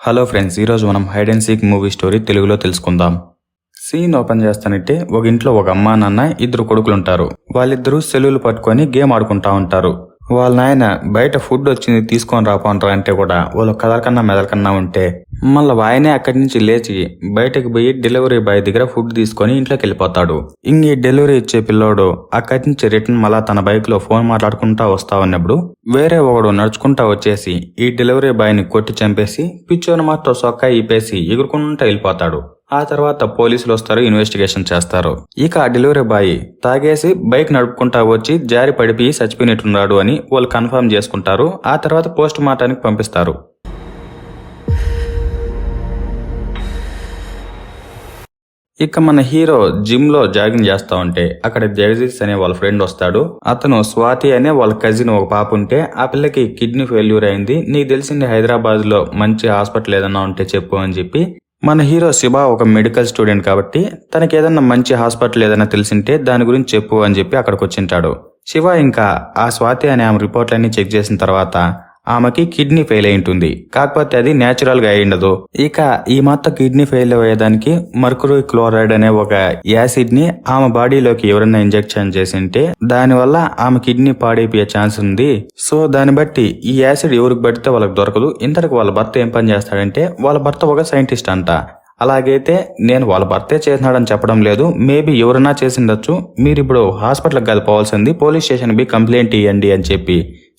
Hello friends ఈరోజు మనం hide and seek movie story తెలుగులో తెలుసుకుందాం. సీన్ ఓపెన్ చేస్తానంటే ఒక ఇంట్లో ఒక అమ్మా నాన్న ఇద్దరు కొడుకులు ఉంటారు వాళ్ళిద్దరూ సెల్లులు పట్టుకొని గేమ్ ఆడుకుంటా ఉంటారు. వాళ్ళ నాయన బయట ఫుడ్ వచ్చింది తీసుకొని రాపోండ్రా అంటే కూడా వాళ్ళు కదలకన్నా మెదలకన్నా ఉంటే మళ్ళీ ఆయనే అక్కడి నుంచి లేచి బయటకు పోయి డెలివరీ బాయ్ దగ్గర ఫుడ్ తీసుకొని ఇంట్లోకి వెళ్ళిపోతాడు. ఇంక ఈ డెలివరీ ఇచ్చే పిల్లోడు అక్కడి నుంచి రిటర్న్ మళ్ళా తన బైక్లో ఫోన్ మాట్లాడుకుంటా వస్తా ఉన్నప్పుడు వేరే ఒకడు నడుచుకుంటా వచ్చేసి ఈ డెలివరీ బాయ్ని కొట్టి చంపేసి పిచ్చోని మాత్రం సొక్క ఇప్పేసి ఎగురుకుంటా వెళ్ళిపోతాడు. ఆ తర్వాత పోలీసులు వస్తారు ఇన్వెస్టిగేషన్ చేస్తారు. ఇక ఆ డెలివరీ బాయ్ తాగేసి బైక్ నడుపుకుంటా వచ్చి జారి పడిపి చచ్చిపోయినట్టున్నాడు అని వాళ్ళు కన్ఫర్మ్ చేసుకుంటారు. ఆ తర్వాత పోస్ట్ మార్టానికి పంపిస్తారు. ఇక మన హీరో జిమ్లో జాగింగ్ చేస్తా ఉంటే అక్కడ జగదీష్ అనే వాళ్ళ ఫ్రెండ్ వస్తాడు. అతను స్వాతి అనే వాళ్ళ కజిన్ ఒక పాప ఉంటే ఆ పిల్లకి కిడ్నీ ఫెయిల్యూర్ అయింది. నీకు తెలిసింది హైదరాబాద్లో మంచి హాస్పిటల్ ఏదన్నా ఉంటే చెప్పు అని చెప్పి. మన హీరో శివ ఒక మెడికల్ స్టూడెంట్ కాబట్టి తనకి ఏదన్నా మంచి హాస్పిటల్ ఏదైనా తెలిసింటే దాని గురించి చెప్పు అని చెప్పి అక్కడికి వచ్చింటాడు. శివ ఇంకా ఆ స్వాతి అనే ఆమె రిపోర్ట్లన్నీ చెక్ చేసిన తర్వాత ఆమెకి కిడ్నీ ఫెయిల్ అయి ఉంటుంది. కాకపోతే అది న్యాచురల్గా అయి ఉండదు. ఇక ఈ మొత్తం కిడ్నీ ఫెయిల్ అయ్యేదానికి మర్కురీ క్లోరైడ్ అనే ఒక యాసిడ్ని ఆమె బాడీలోకి ఎవరైనా ఇంజెక్షన్ చేసింటే దాని వల్ల ఆమె కిడ్నీ పాడైపోయే ఛాన్స్ ఉంది. సో దాన్ని బట్టి ఈ యాసిడ్ ఎవరికి పడితే వాళ్ళకి దొరకదు. ఇంతకు వాళ్ళ భర్త ఏం పని చేస్తాడంటే వాళ్ళ భర్త ఒక సైంటిస్ట్ అంట. అలాగైతే నేను వాళ్ళ భర్తే చేసినాడని చెప్పడం లేదు. మేబీ ఎవరైనా చేసిండొచ్చు. మీరు ఇప్పుడు హాస్పిటల్కి కాదు పోవాల్సింది. పోలీస్ స్టేషన్ బి కంప్లైంట్ ఇవ్వండి అని చెప్పి.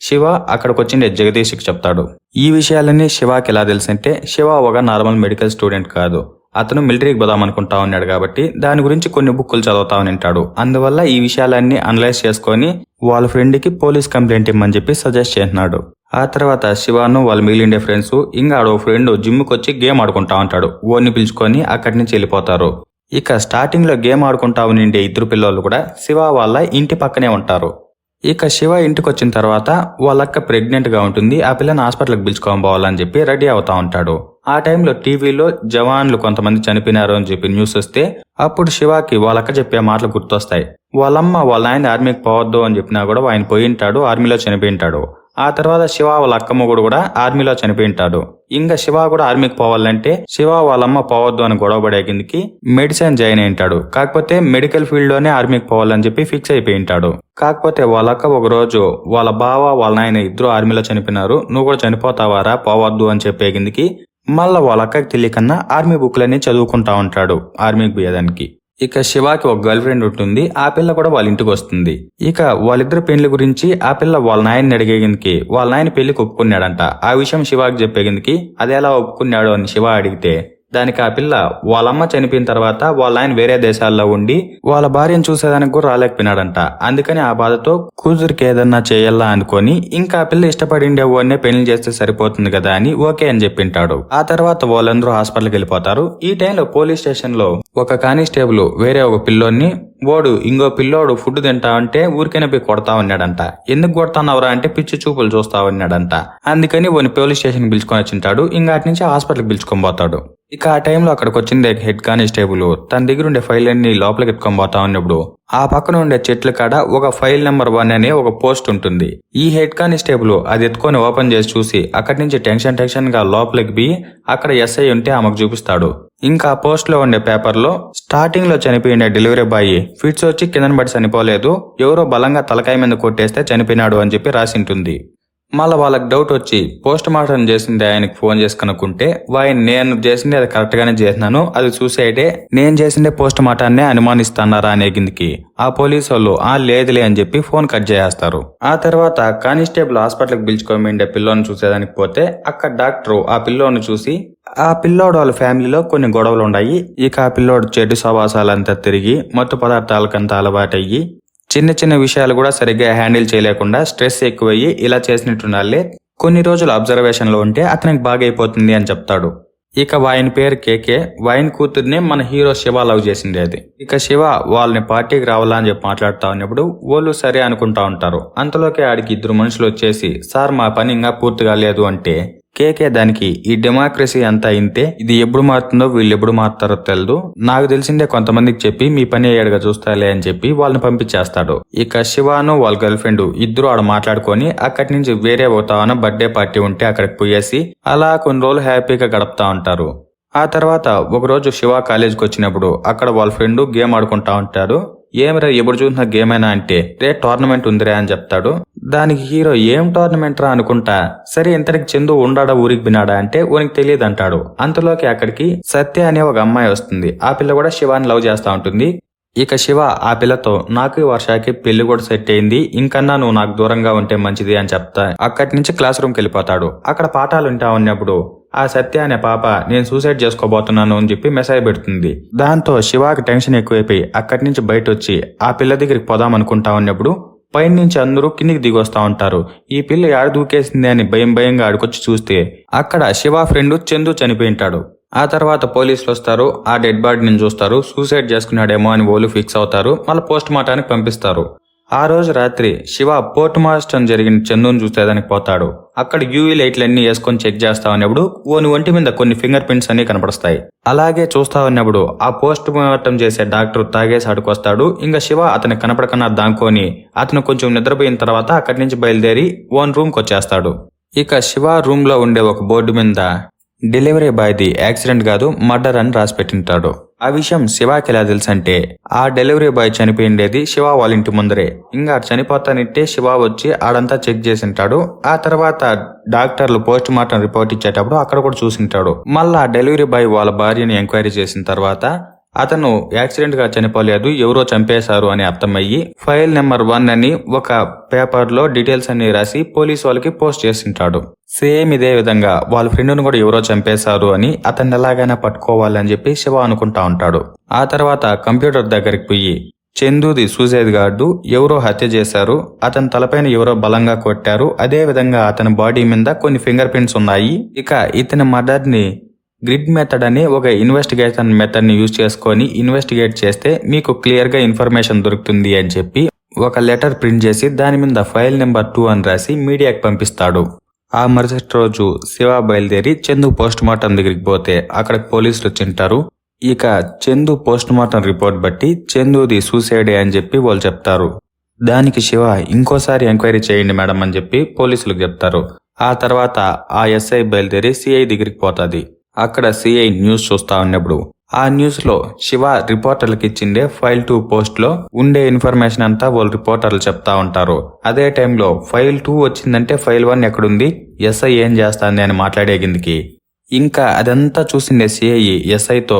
శివ అక్కడికి వచ్చిండే జగదీష్కి చెప్తాడు. ఈ విషయాలన్నీ శివకి ఎలా తెలుసంటే శివ ఒక నార్మల్ మెడికల్ స్టూడెంట్ కాదు. అతను మిలిటరీకి పోదాం అనుకుంటా ఉన్నాడు కాబట్టి దాని గురించి కొన్ని బుక్కులు చదువుతా ఉంటాడు అందువల్ల ఈ విషయాలన్నీ అనలైజ్ చేసుకొని వాళ్ళ ఫ్రెండ్కి పోలీస్ కంప్లైంట్ ఇమ్మని చెప్పి సజెస్ట్ చేస్తున్నాడు. ఆ తర్వాత శివాను వాళ్ళ మిగిలిండే ఫ్రెండ్స్ ఇంకా ఆడో ఫ్రెండ్ జిమ్కి వచ్చి గేమ్ ఆడుకుంటా ఉంటాడు. ఓన్ని పిలుచుకొని అక్కడి నుంచి వెళ్ళిపోతారు. ఇక స్టార్టింగ్లో గేమ్ ఆడుకుంటా ఉండే ఇద్దరు పిల్లలు కూడా శివ వాళ్ళ ఇంటి పక్కనే ఉంటారు. ఇక శివ ఇంటికి వచ్చిన తర్వాత వాళ్ళక్క ప్రెగ్నెంట్గా ఉంటుంది. ఆ పిల్లని హాస్పిటల్కి పిలుచుకొని పోవాలని చెప్పి రెడీ అవుతా ఉంటాడు. ఆ టైంలో టీవీలో జవాన్లు కొంతమంది చనిపోయినారు అని చెప్పి న్యూస్ వస్తే అప్పుడు శివాకి వాళ్ళక్క చెప్పే మాటలు గుర్తొస్తాయి. వాళ్ళమ్మ వాళ్ళ ఆయన ఆర్మీకి పోవద్దు అని చెప్పినా కూడా ఆయన పోయి ఉంటాడు ఆర్మీలో చనిపోయింటాడు ఆ తర్వాత శివ వాళ్ళ అక్కమ్మ కూడా కూడా ఆర్మీలో చనిపోయింటాడు. ఇంకా శివ కూడా ఆర్మీకి పోవాలంటే శివ వాళ్ళమ్మ పోవద్దు అని గొడవపడే కిందకి మెడిసిన్ జాయిన్ అయింటాడు. కాకపోతే మెడికల్ ఫీల్డ్లోనే ఆర్మీకి పోవాలని చెప్పి ఫిక్స్ అయిపోయింటాడు. కాకపోతే వాళ్ళ అక్క ఒక రోజు వాళ్ళ బావ వాళ్ళ నాయన ఇద్దరు ఆర్మీలో చనిపోయినారు. నువ్వు కూడా చనిపోతావారా? పోవద్దు అని చెప్పే కిందకి మళ్ళా వాళ్ళ అక్కకి తెలియకన్నా ఆర్మీ బుక్లన్నీ చదువుకుంటా ఉంటాడు ఆర్మీకి పోయేదానికి. ఇక శివాకి ఒక గర్ల్ ఫ్రెండ్ ఉంటుంది. ఆ పిల్ల కూడా వాళ్ళ ఇంటికి వస్తుంది. ఇక వాళ్ళిద్దరు పెళ్ళి గురించి ఆ పిల్ల వాళ్ళ నాయన్ని అడిగేందుకి వాళ్ళ నాయన పెళ్ళికి ఒప్పుకున్నాడంట. ఆ విషయం శివాకి చెప్పేందుకి అది ఎలా ఒప్పుకున్నాడు అని శివ అడిగితే దానికి ఆ పిల్ల వాళ్ళమ్మ చనిపోయిన తర్వాత వాళ్ళ ఆయన వేరే దేశాల్లో ఉండి వాళ్ళ భార్యను చూసేదానికి కూడా రాలేకపోయినాడంట. అందుకని ఆ బాధతో కూతురికి ఏదన్నా చేయాలా అనుకొని ఇంకా ఆ పిల్ల ఇష్టపడిండే వాడినే పెళ్ళి చేస్తే సరిపోతుంది కదా అని ఓకే అని చెప్పింటాడు. ఆ తర్వాత వాళ్ళందరూ హాస్పిటల్కి వెళ్ళిపోతారు. ఈ టైంలో పోలీస్ స్టేషన్లో ఒక కానిస్టేబుల్ వేరే ఒక పిల్లోని వాడు ఇంకో పిల్లోడు ఫుడ్ తింటా ఉంటే ఊరికైనా పోయి కొడతా ఉన్నాడంట. ఎందుకు కొడతానవరా అంటే పిచ్చి చూపులు చూస్తా ఉన్నాడంట. అందుకని వాని పోలీస్ స్టేషన్ పిలుచుకొని వచ్చింటాడు. ఇంకా అటు నుంచి హాస్పిటల్కి పిలుచుకొని పోతాడు. ఇక ఆ టైంలో అక్కడికి వచ్చింది హెడ్ కానిస్టేబుల్. తన దగ్గర ఉండే ఫైల్ అన్ని లోపలికి ఎత్తుకొని పోతా ఉన్నప్పుడు ఆ పక్కన ఉండే చెట్ల కాడ ఒక ఫైల్ నెంబర్ వన్ అనే ఒక పోస్ట్ ఉంటుంది. ఈ హెడ్ కానిస్టేబుల్ అది ఎత్తుకొని ఓపెన్ చేసి చూసి అక్కడి నుంచి టెన్షన్ టెన్షన్గా లోపలికి పోయి అక్కడ ఎస్ఐ ఉంటే ఆమెకు చూపిస్తాడు. ఇంకా పోస్ట్లో ఉండే పేపర్లో స్టార్టింగ్లో చనిపోయిన డెలివరీ బాయ్ ఫిట్స్ వచ్చి కిందన పడి చనిపోలేదు ఎవరో బలంగా తలకాయ మీద కొట్టేస్తే చనిపోయినాడు అని చెప్పి రాసి ఉంటుంది. మళ్ళీ వాళ్ళకి డౌట్ వచ్చి పోస్ట్ మార్టం చేసింది ఆయనకి ఫోన్ చేసి కనుక్కుంటే వాయన నేను చేసింది అది కరెక్ట్ గానే చేసినాను. అది చూసేటే నేను చేసిందే పోస్ట్ మార్టాన్నే అనుమానిస్తున్నారా? అనే కిందికి ఆ పోలీసు వాళ్ళు ఆ లేదులే అని చెప్పి ఫోన్ కట్ చేస్తారు ఆ తర్వాత కానిస్టేబుల్ హాస్పిటల్కి పిలుచుకోమండే పిల్లోని చూసేదానికి పోతే అక్కడ డాక్టర్ ఆ పిల్లోని చూసి ఆ పిల్లోడు వాళ్ళ ఫ్యామిలీలో కొన్ని గొడవలు ఉన్నాయి ఇక ఆ పిల్లోడు చెడు సవాసాలంతా తిరిగి మత్తు పదార్థాలకంతా అలవాటయ్యి చిన్న చిన్న విషయాలు కూడా సరిగ్గా హ్యాండిల్ చేయలేకుండా స్ట్రెస్ ఎక్కువయ్యి ఇలా చేసినట్టున్నాళ్ళే కొన్ని రోజులు అబ్జర్వేషన్లో ఉంటే అతనికి బాగైపోతుంది అని చెప్తాడు. ఇక వాయిన్ పేరు కేకే. వాయిన్ కూతుర్ని మన హీరో శివ లవ్ చేసింది అది. ఇక శివ వాళ్ళని పార్టీకి రావాలా అని చెప్పి మాట్లాడుతా ఉన్నప్పుడు వాళ్ళు సరే అనుకుంటా ఉంటారు. అంతలోకి ఆడికి ఇద్దరు మనుషులు వచ్చేసి సార్ మా పని ఇంకా పూర్తి కాలేదు అంటే కేకే దానికి ఈ డెమోక్రసీ అంతా ఇంతే. ఇది ఎప్పుడు మారుతుందో వీళ్ళు ఎప్పుడు మారుతారో తెలియదు నాకు తెలిసిందే కొంతమందికి చెప్పి మీ పని అయ్యాడుగా చూస్తాలే అని చెప్పి వాళ్ళని పంపించేస్తాడు. ఇక శివాను వాళ్ళ గర్ల్ ఫ్రెండ్ ఇద్దరు ఆడ మాట్లాడుకొని అక్కడి నుంచి వేరే పోతావన బర్త్డే పార్టీ ఉంటే అక్కడికి పోయేసి అలా కొన్ని రోజులు హ్యాపీగా గడుపుతా ఉంటారు. ఆ తర్వాత ఒకరోజు శివ కాలేజీకి వచ్చినప్పుడు అక్కడ వాళ్ళ ఫ్రెండ్ గేమ్ ఆడుకుంటా ఉంటాడు. ఏమిరా ఎప్పుడు చూసినా గేమ్ అయినా అంటే? రే టోర్నమెంట్ ఉందిరా అని చెప్తాడు. దానికి హీరో ఏం టోర్నమెంట్ రా అనుకుంటా? సరే ఇంతటికి చందు ఉండాడా ఊరికి బినాడా అంటే ఊరికి తెలియదు అంటాడు అంతలోకి అక్కడికి సత్య అనే ఒక అమ్మాయి వస్తుంది. ఆ పిల్ల కూడా శివాని లవ్ చేస్తా ఉంటుంది. ఇక శివ ఆ పిల్లతో నాకు వర్షాకి పెళ్ళి కూడా సెట్ అయింది ఇంకన్నా నువ్వు నాకు దూరంగా ఉంటే మంచిది అని చెప్తా. అక్కడి నుంచి క్లాస్ రూమ్కి వెళ్ళిపోతాడు. అక్కడ పాఠాలు వింటా ఉన్నప్పుడు ఆ సత్య అనే పాప నేను సూసైడ్ చేసుకోబోతున్నాను అని చెప్పి మెసేజ్ పెడుతుంది. దాంతో శివాకి టెన్షన్ ఎక్కువైపోయి అక్కడి నుంచి బయట వచ్చి ఆ పిల్ల దగ్గరికి పోదాం అనుకుంటా ఉన్నప్పుడు పైన నుంచి అందరూ కిందికి దిగొస్తా ఉంటారు. ఈ పిల్ల ఆడ దూకేసింది అని భయం భయంగా ఆడుకొచ్చి చూస్తే అక్కడ శివ ఫ్రెండ్ చందు చనిపోయింటాడు ఆ తర్వాత పోలీసులు వస్తారు ఆ డెడ్ బాడీని చూస్తారు సూసైడ్ చేసుకున్నాడేమో అని ఓలు ఫిక్స్ అవుతారు మళ్ళీ పోస్ట్ మార్టానికి పంపిస్తారు. ఆ రోజు రాత్రి శివ పోర్ట్ మార్టం జరిగిన చందును చూసేదానికి పోతాడు. అక్కడ యూవీ లైట్లన్నీ వేసుకొని చెక్ చేస్తా ఉన్నప్పుడు ఓని ఒంటి మీద కొన్ని ఫింగర్ ప్రింట్స్ అన్ని కనపడతాయి అలాగే చూస్తా ఉన్నప్పుడు ఆ పోస్ట్ మార్టం చేసే డాక్టర్ తాగేసి అడుకొస్తాడు ఇంకా శివ అతను కనపడకన్నా దాంకొని అతను కొంచెం నిద్రపోయిన తర్వాత అక్కడి నుంచి బయలుదేరి ఓన్ రూమ్కి వచ్చేస్తాడు. ఇక శివ రూమ్లో ఉండే ఒక బోర్డు మీద డెలివరీ బాయ్ది యాక్సిడెంట్ కాదు మర్డర్ అని రాసి పెట్టింటాడు ఆ విషయం శివాకి ఎలా తెలుసంటే ఆ డెలివరీ బాయ్ చనిపోయిండేది శివ వాళ్ళ ఇంటి ముందరే. ఇంకా చనిపోతానిట్టే శివ వచ్చి ఆడంతా చెక్ చేసింటాడు. ఆ తర్వాత డాక్టర్లు పోస్ట్ మార్టం రిపోర్ట్ ఇచ్చేటప్పుడు అక్కడ కూడా చూసింటాడు. మళ్ళా డెలివరీ బాయ్ వాళ్ళ భార్యని ఎంక్వైరీ చేసిన తర్వాత అతను యాక్సిడెంట్గా చనిపోలేదు ఎవరో చంపేశారు అని అర్థమయ్యి ఫైల్ నెంబర్ వన్ అని ఒక పేపర్లో డీటెయిల్స్ అన్ని రాసి పోలీస్ వాళ్ళకి పోస్ట్ చేసింటాడు. సేమ్ ఇదే విధంగా వాళ్ళ ఫ్రెండ్ను కూడా ఎవరో చంపేశారు అని అతన్ని ఎలాగైనా పట్టుకోవాలని చెప్పి శివ అనుకుంటా ఉంటాడు. ఆ తర్వాత కంప్యూటర్ దగ్గరికి పోయి చందుది సూసైడ్ గార్డు ఎవరో హత్య చేశారు అతని తలపైన ఎవరో బలంగా కొట్టారు అదే విధంగా అతని బాడీ మీద కొన్ని ఫింగర్ ప్రింట్స్ ఉన్నాయి ఇక ఇతని మర్డర్ని గ్రిడ్ మెథడ్ అని ఒక ఇన్వెస్టిగేషన్ మెథడ్ని యూజ్ చేసుకొని ఇన్వెస్టిగేట్ చేస్తే మీకు క్లియర్గా ఇన్ఫర్మేషన్ దొరుకుతుంది అని చెప్పి ఒక లెటర్ ప్రింట్ చేసి దాని మీద ఫైల్ నెంబర్ టూ అని రాసి మీడియాకి పంపిస్తాడు. ఆ మరుసటి రోజు శివ బయలుదేరి చందు పోస్ట్ మార్టం దగ్గరికి పోతే అక్కడ పోలీసులు వచ్చింటారు. ఇక చందు పోస్ట్ మార్టం రిపోర్ట్ బట్టి చందుది సూసైడే అని చెప్పి వాళ్ళు చెప్తారు. దానికి శివ ఇంకోసారి ఎంక్వైరీ చేయండి మేడం అని చెప్పి పోలీసులకు చెప్తారు. ఆ తర్వాత ఆ ఎస్ఐ బయలుదేరి సిఐ దగ్గరికి పోతుంది. అక్కడ సిఐ న్యూస్ చూస్తా ఉన్నప్పుడు. ఆ న్యూస్లో శివ రిపోర్టర్లకు ఇచ్చిండే ఫైల్ టూ పోస్ట్లో ఉండే ఇన్ఫర్మేషన్ అంతా వాళ్ళు రిపోర్టర్లు చెప్తా ఉంటారు. అదే టైంలో ఫైల్ టూ వచ్చిందంటే ఫైల్ వన్ ఎక్కడుంది? ఎస్ఐ ఏం చేస్తాంది అని మాట్లాడే కిందికి. ఇంకా అదంతా చూసిండే సిఐ ఎస్ఐతో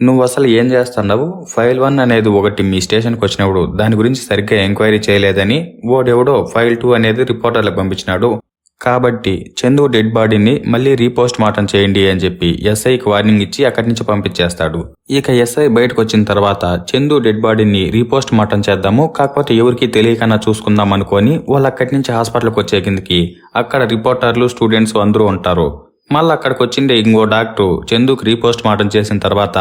నువ్వు అసలు ఏం చేస్తున్నావు ఫైల్ వన్ అనేది ఒకటి మీ స్టేషన్కి వచ్చినప్పుడు దాని గురించి సరిగ్గా ఎంక్వైరీ చేయలేదని ఓడెవడో ఫైల్ టూ అనేది రిపోర్టర్లకు పంపించినాడు. కాబట్టి చందు డెడ్ బాడీని మళ్ళీ రీపోస్ట్ మార్టం చేయండి అని చెప్పి ఎస్ఐకి వార్నింగ్ ఇచ్చి అక్కడి నుంచి పంపించేస్తాడు. ఇక ఎస్ఐ బయటకు వచ్చిన తర్వాత చందు డెడ్ బాడీని రీపోస్ట్ మార్టం చేద్దాము కాకపోతే ఎవరికి తెలియకన్నా చూసుకుందాం అనుకొని వాళ్ళు అక్కడి నుంచి హాస్పిటల్కి వచ్చే కిందకి అక్కడ రిపోర్టర్లు స్టూడెంట్స్ అందరూ ఉంటారు. మళ్ళీ అక్కడికి వచ్చిండే ఇంకో డాక్టర్ చందుకు రీపోస్ట్ మార్టం చేసిన తర్వాత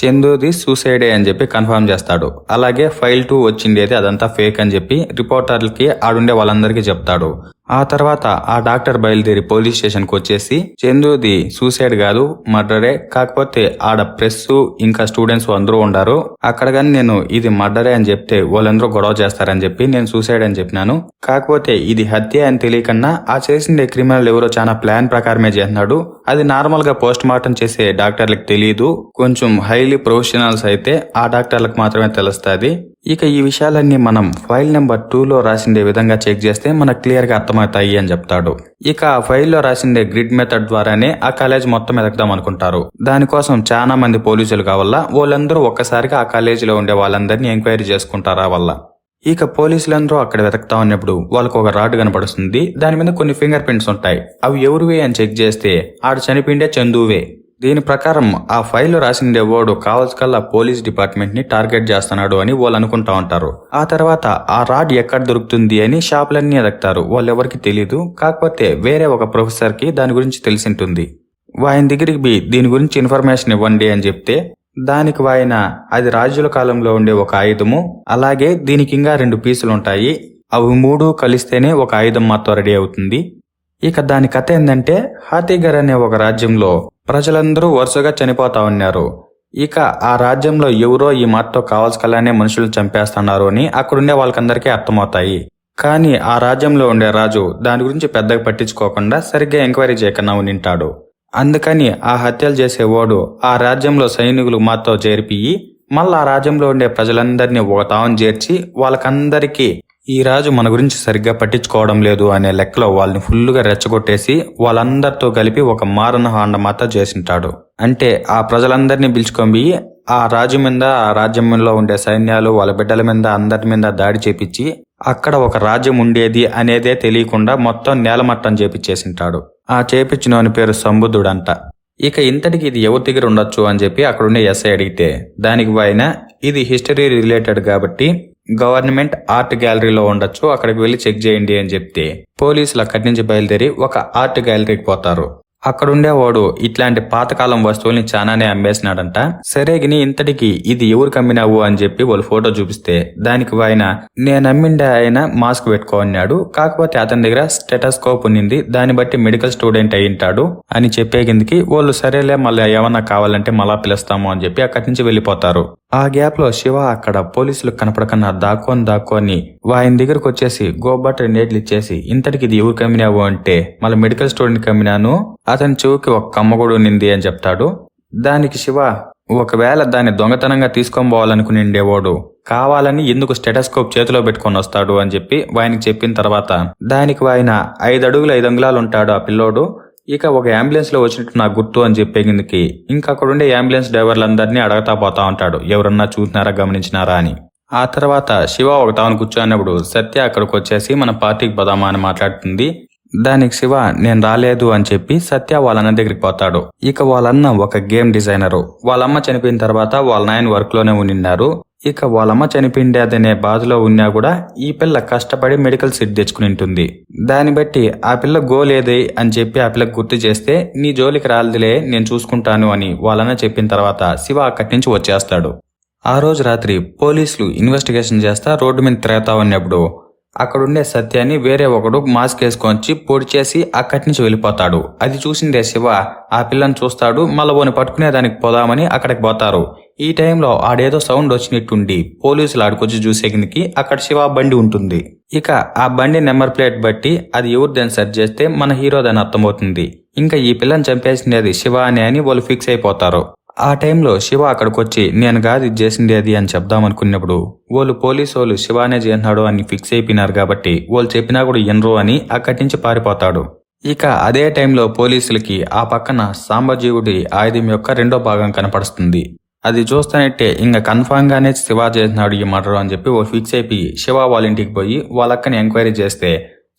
చందుది సూసైడే అని చెప్పి కన్ఫర్మ్ చేస్తాడు. అలాగే ఫైల్ టూ వచ్చిండేది అదంతా ఫేక్ అని చెప్పి రిపోర్టర్లకి ఆడుండే వాళ్ళందరికీ చెప్తాడు. ఆ తర్వాత ఆ డాక్టర్ బయలుదేరి పోలీస్ స్టేషన్కి వచ్చేసి చందుది సూసైడ్ కాదు మర్డరే కాకపోతే ఆడ ప్రెస్ ఇంకా స్టూడెంట్స్ అందరూ ఉండారు. అక్కడ కానీ నేను ఇది మర్డరే అని చెప్తే వాళ్ళందరూ గొడవ చేస్తారని చెప్పి నేను సూసైడ్ అని చెప్పినాను. కాకపోతే ఇది హత్య అని తెలియకన్నా ఆ చేసిండే క్రిమినల్ ఎవరో చాలా ప్లాన్ ప్రకారమే చేస్తున్నాడు. అది నార్మల్గా పోస్ట్ మార్టం చేసే డాక్టర్లకు తెలియదు కొంచెం హైలీ ప్రొఫెషనల్స్ అయితే ఆ డాక్టర్లకు మాత్రమే తెలుస్తుంది. ఇక ఈ విషయాలన్నీ మనం ఫైల్ నెంబర్ టూలో రాసిండే విధంగా చెక్ చేస్తే మనకు క్లియర్గా అర్థమవుతాయి అని చెప్తాడు. ఇక ఆ ఫైల్లో రాసిండే గ్రిడ్ మెథడ్ ద్వారానే ఆ కాలేజ్ మొత్తం ఎదగదాం అనుకుంటారు. దానికోసం చాలా మంది పోలీసులు కావాల వాళ్ళందరూ ఒక్కసారిగా ఆ కాలేజీలో ఉండే వాళ్ళందరినీ ఎంక్వైరీ చేసుకుంటారా వల్ల. ఇక పోలీసులందరూ అక్కడ వెతకుతా ఉన్నప్పుడు వాళ్ళకు ఒక రాడ్ కనపడుతుంది దాని మీద కొన్ని ఫింగర్ ప్రింట్స్ ఉంటాయి. అవి ఎవరివే అని చెక్ చేస్తే ఆడు చనిపోయిండే చందువే. దీని ప్రకారం ఆ ఫైల్ రాసిండే వాడు కావాల్సికల్లా పోలీస్ డిపార్ట్మెంట్ని టార్గెట్ చేస్తున్నాడు అని వాళ్ళు అనుకుంటా ఉంటారు. ఆ తర్వాత ఆ రాడ్ ఎక్కడ దొరుకుతుంది అని షాపులన్నీ ఎదగతారు వాళ్ళెవరికి తెలియదు కాకపోతే వేరే ఒక ప్రొఫెసర్కి దాని గురించి తెలిసింటుంది. వాయన దగ్గరికి బి దీని గురించి ఇన్ఫర్మేషన్ ఇవ్వండి అని చెప్తే దానికి వాయన అది రాజుల కాలంలో ఉండే ఒక ఆయుధము అలాగే దీనికి ఇంకా రెండు పీసులు ఉంటాయి అవి మూడు కలిస్తేనే ఒక ఆయుధం మాత్రం రెడీ అవుతుంది. ఇక దాని కథ ఏంటంటే హాతీగర్ అనే ఒక రాజ్యంలో ప్రజలందరూ వరుసగా చనిపోతా ఉన్నారు. ఇక ఆ రాజ్యంలో ఎవరో ఈ మాటతో కావాల్సుకలానే మనుషులు చంపేస్తున్నారు అని అక్కడుండే వాళ్ళకందరికీ అర్థమవుతాయి. కానీ ఆ రాజ్యంలో ఉండే రాజు దాని గురించి పెద్దగా పట్టించుకోకుండా సరిగ్గా ఎంక్వైరీ చేయకుండా నింటాడు. అందుకని ఆ హత్యలు చేసేవాడు ఆ రాజ్యంలో సైనికులు మాతో చేరిపియి మళ్ళా ఆ రాజ్యంలో ఉండే ప్రజలందరినీ ఒక తావం చేర్చి వాళ్ళకందరికీ ఈ రాజు మన గురించి సరిగ్గా పట్టించుకోవడం లేదు అనే లెక్కలో వాళ్ళని ఫుల్లుగా రెచ్చగొట్టేసి వాళ్ళందరితో కలిపి ఒక మారణ హాండమాత చేసింటాడు. అంటే ఆ ప్రజలందరినీ పిలుచుకొని ఆ రాజు మీద ఆ రాజ్యంలో ఉండే సైన్యాలు వాళ్ళ బిడ్డల మీద అందరి మీద దాడి చేపించి అక్కడ ఒక రాజ్యం ఉండేది అనేదే తెలియకుండా మొత్తం నేలమట్టం చేపించేసింటాడు. ఆ చేపించినోని పేరు సంబుద్ధుడంట. ఇక ఇంతటికి ఇది ఎవరి దగ్గర ఉండొచ్చు అని చెప్పి అక్కడుండే ఎస్ఐ అడిగితే దానికి పైన ఇది హిస్టరీ రిలేటెడ్ కాబట్టి గవర్నమెంట్ ఆర్ట్ గ్యాలరీలో ఉండొచ్చు. అక్కడికి వెళ్ళి చెక్ చేయండి అని చెప్తే పోలీసులు అక్కడి నుంచి బయలుదేరి ఒక ఆర్ట్ గ్యాలరీకి పోతారు. అక్కడుండేవాడు ఇట్లాంటి పాతకాలం వస్తువుల్ని చాలానే అమ్మేసినాడంట. సరేగిని ఇంతటికి ఇది ఎవరు కమ్మినావు అని చెప్పి వాళ్ళు ఫోటో చూపిస్తే దానికి ఆయన నేను అమ్మిండే ఆయన మాస్క్ పెట్టుకో అన్నాడు. కాకపోతే అతని దగ్గర స్టెటస్కోప్ ఉన్నింది. దాన్ని బట్టి మెడికల్ స్టూడెంట్ అయ్యింటాడు అని చెప్పే కిందకి వాళ్ళు సరేలే మళ్ళీ ఏమన్నా కావాలంటే మళ్ళా పిలుస్తాము అని చెప్పి అక్కడి నుంచి వెళ్ళిపోతారు. ఆ గ్యాప్లో శివ అక్కడ పోలీసులు కనపడకన్నా దాక్కొని దాక్కొని ఆయన దగ్గరకు వచ్చేసి గోబట్ రెండేట్లు ఇచ్చేసి ఇంతటికి ఇది ఎవరు కమ్మినావు అంటే మళ్ళీ మెడికల్ స్టూడెంట్ కమ్మినాను అతని చెవుకి ఒక కమ్మ నింది అని చెప్తాడు. దానికి శివ ఒకవేళ దాన్ని దొంగతనంగా తీసుకొని పోవాలనుకుని ఉండేవాడు కావాలని ఎందుకు స్టెటస్కోప్ చేతిలో పెట్టుకొని వస్తాడు అని చెప్పి ఆయనకి చెప్పిన తర్వాత దానికి వాయన ఐదు అడుగులు ఐదు అంగుళాలు ఉంటాడు ఆ పిల్లోడు. ఇక ఒక అంబులెన్స్లో వచ్చినట్టు నాకు గుర్తు అని చెప్పేందుకు ఇంకా అక్కడ ఉండే అంబులెన్స్ డ్రైవర్లందరినీ అడగతా పోతా ఉంటాడు. ఎవరన్నా చూసినారా గమనించినారా అని. ఆ తర్వాత శివ ఒక తాను కూర్చోన్నప్పుడు సత్య అక్కడికి వచ్చేసి మన పార్టీకి పోదామా అని మాట్లాడుతుంది. దానికి శివ నేను రాలేదు అని చెప్పి సత్య వాళ్ళ అన్న దగ్గరికి పోతాడు. ఇక వాళ్ళన్న ఒక గేమ్ డిజైనరు. వాళ్ళమ్మ చనిపోయిన తర్వాత వాళ్ళ నాయన వర్క్లోనే ఉండిన్నారు ఇక వాళ్ళమ్మ చనిపోయిండేదనే బాధలో ఉన్నా కూడా ఈ పిల్ల కష్టపడి మెడికల్ సీట్ తెచ్చుకుని ఉంటుంది. దాన్ని బట్టి ఆ పిల్ల గోలేదే అని చెప్పి ఆ పిల్లకి గుర్తు చేస్తే నీ జోలికి రాలేదులే నేను చూసుకుంటాను అని వాళ్ళన్న చెప్పిన తర్వాత శివ అక్కడి నుంచి వచ్చేస్తాడు. ఆ రోజు రాత్రి పోలీసులు ఇన్వెస్టిగేషన్ చేస్తా రోడ్డు మీద తిరగతా ఉన్నప్పుడు అక్కడుండే సత్యాన్ని వేరే ఒకడు మాస్క్ వేసుకొచ్చి పొడి చేసి అక్కడి నుంచి వెళ్ళిపోతాడు. అది చూసిందే శివ. ఆ పిల్లని చూస్తాడు. మళ్ళీ పట్టుకునేదానికి పట్టుకునే దానికి పోదామని అక్కడికి పోతారు. ఈ టైంలో ఆడేదో సౌండ్ వచ్చినట్టుండి పోలీసులు ఆడికొచ్చి కిందకి అక్కడ శివ బండి ఉంటుంది. ఇక ఆ బండి నెంబర్ ప్లేట్ బట్టి అది ఎవరిదని సెర్చ్ చేస్తే మన హీరోదని అర్థమవుతుంది. ఇంకా ఈ పిల్లని చంపేసినది శివ అని అని వాళ్ళు ఫిక్స్ అయిపోతారు. ఆ టైంలో శివ అక్కడికి వచ్చి నేను కాదు ఇది చేసింది అది అని చెప్దామనుకున్నప్పుడు వాళ్ళు పోలీసు వాళ్ళు శివానే చేసినాడు అని ఫిక్స్ అయిపోయినారు కాబట్టి వాళ్ళు చెప్పినా కూడా ఎన్రు అని అక్కడి నుంచి పారిపోతాడు. ఇక అదే టైంలో పోలీసులకి ఆ పక్కన సాంబజీవుడి ఆయుధం యొక్క రెండో భాగం కనపడుస్తుంది. అది చూస్తానంటే ఇంకా కన్ఫామ్ గానే శివ చేసినాడు ఈ మర్డర్ అని చెప్పి వాళ్ళు ఫిక్స్ అయిపోయి శివ వాళ్ళ ఇంటికి పోయి వాళ్ళక్కని ఎంక్వైరీ చేస్తే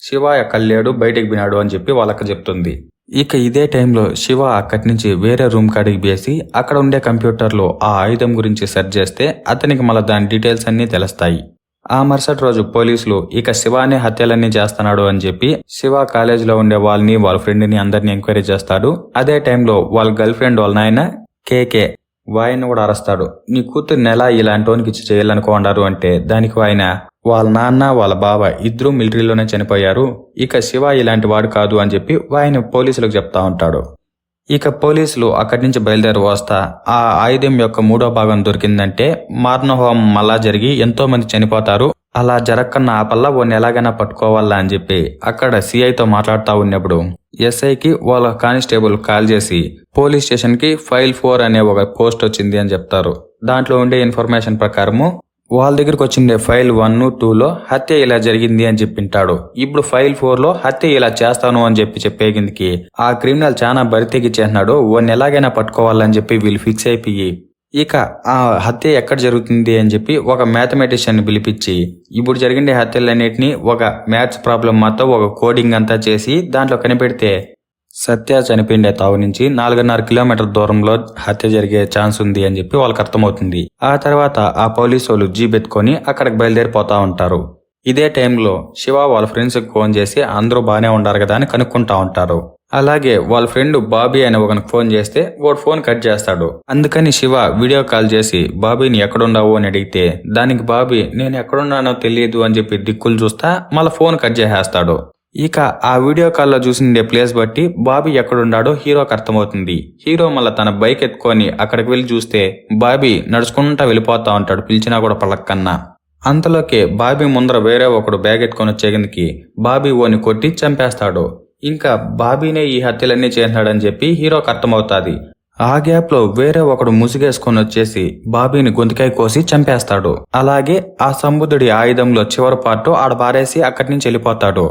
శివ ఎక్కడ లేడు బయటకు పోయినాడు అని చెప్పి వాళ్ళక్క చెప్తుంది. ఇక ఇదే టైంలో శివ అక్కడి నుంచి వేరే రూమ్ కాడికి వేసి అక్కడ ఉండే కంప్యూటర్లో ఆ ఆయుధం గురించి సెర్చ్ చేస్తే అతనికి మళ్ళీ దాని డీటెయిల్స్ అన్నీ తెలుస్తాయి. ఆ మరుసటి రోజు పోలీసులు ఇక శివానే హత్యలన్నీ చేస్తున్నాడు అని చెప్పి శివ కాలేజీలో ఉండే వాళ్ళని వాళ్ళ ఫ్రెండ్ని అందరిని ఎంక్వైరీ చేస్తాడు. అదే టైంలో వాళ్ళ గర్ల్ ఫ్రెండ్ వాళ్ళ నాయన కేకే వాయిని కూడా అరస్తాడు. నీ కూతుర్ని ఎలా ఇలాంటి వానికి ఇచ్చి చేయాలనుకోండారు అంటే దానికి ఆయన వాళ్ళ నాన్న వాళ్ళ బావ ఇద్దరు మిలిటరీలోనే చనిపోయారు. ఇక శివ ఇలాంటి వాడు కాదు అని చెప్పి ఆయన పోలీసులకు చెప్తా ఉంటాడు. ఇక పోలీసులు అక్కడి నుంచి బయలుదేరి వస్తా ఆ ఆయుధం యొక్క మూడో భాగం దొరికిందంటే మారణహోమం మళ్ళా జరిగి ఎంతో మంది చనిపోతారు. అలా జరగకన్నా ఆపల్లా ఓని ఎలాగైనా పట్టుకోవాలా అని చెప్పి అక్కడ సిఐతో మాట్లాడుతూ ఉన్నప్పుడు ఎస్ఐకి వాళ్ళ కానిస్టేబుల్ కాల్ చేసి పోలీస్ స్టేషన్కి ఫైల్ ఫోర్ అనే ఒక పోస్ట్ వచ్చింది అని చెప్తారు. దాంట్లో ఉండే ఇన్ఫర్మేషన్ ప్రకారము వాళ్ళ దగ్గరకు వచ్చిండే ఫైల్ వన్ టూలో హత్య ఇలా జరిగింది అని చెప్పింటాడు. ఇప్పుడు ఫైల్ ఫోర్లో హత్య ఇలా చేస్తాను అని చెప్పి చెప్పేగిందికి ఆ క్రిమినల్ చాలా బరితెగిచ్చేస్తున్నాడు ఓన్ ఎలాగైనా పట్టుకోవాలని చెప్పి వీళ్ళు ఫిక్స్ అయిపోయి ఇక ఆ హత్య ఎక్కడ జరుగుతుంది అని చెప్పి ఒక మ్యాథమెటిషియన్ పిలిపించి ఇప్పుడు జరిగిన హత్యలన్నిటిని ఒక మ్యాథ్స్ ప్రాబ్లం మాత్రం ఒక కోడింగ్ అంతా చేసి దాంట్లో కనిపెడితే సత్య చనిపోయిండే తావు నుంచి నాలుగున్నర కిలోమీటర్ దూరంలో హత్య జరిగే ఛాన్స్ ఉంది అని చెప్పి వాళ్ళకి అర్థమవుతుంది. ఆ తర్వాత ఆ పోలీసు వాళ్ళు జీప్ ఎత్తుకొని అక్కడికి బయలుదేరిపోతా ఉంటారు. ఇదే టైంలో శివ వాళ్ళ ఫ్రెండ్స్కి ఫోన్ చేసి అందరూ బాగానే ఉండారు కదా అని కనుక్కుంటా ఉంటారు. అలాగే వాళ్ళ ఫ్రెండ్ బాబీ అని ఒకనికి ఫోన్ చేస్తే వాడు ఫోన్ కట్ చేస్తాడు. అందుకని శివ వీడియో కాల్ చేసి బాబీని ఎక్కడున్నావు? అని అడిగితే దానికి బాబీ నేను ఎక్కడున్నానో తెలియదు అని చెప్పి దిక్కులు చూస్తా మళ్ళీ ఫోన్ కట్ చేసేస్తాడు. ఇక ఆ వీడియో కాల్లో చూసిండే ప్లేస్ బట్టి బాబీ ఎక్కడున్నాడో హీరోకి అర్థమవుతుంది. హీరో మళ్ళీ తన బైక్ ఎత్తుకొని అక్కడికి వెళ్ళి చూస్తే బాబీ నడుచుకుంటా వెళ్ళిపోతా ఉంటాడు పిలిచినా కూడా పలక్కన్నా. అంతలోకే బాబీ ముందర వేరే ఒకడు బ్యాగ్ ఎత్తుకొని వచ్చేందుకి బాబీ ఓని కొట్టి చంపేస్తాడు. ఇంకా బాబీనే ఈ హత్యలన్నీ చేసినాడని చెప్పి హీరోకి అర్థమవుతాది. ఆ గ్యాప్లో వేరే ఒకడు ముసుగేసుకొని వచ్చేసి బాబీని గొంతుకాయ కోసి చంపేస్తాడు. అలాగే ఆ సంబుద్ధుడి ఆయుధంలో చివరి పాటు ఆడ పారేసి అక్కడి నుంచి వెళ్ళిపోతాడు.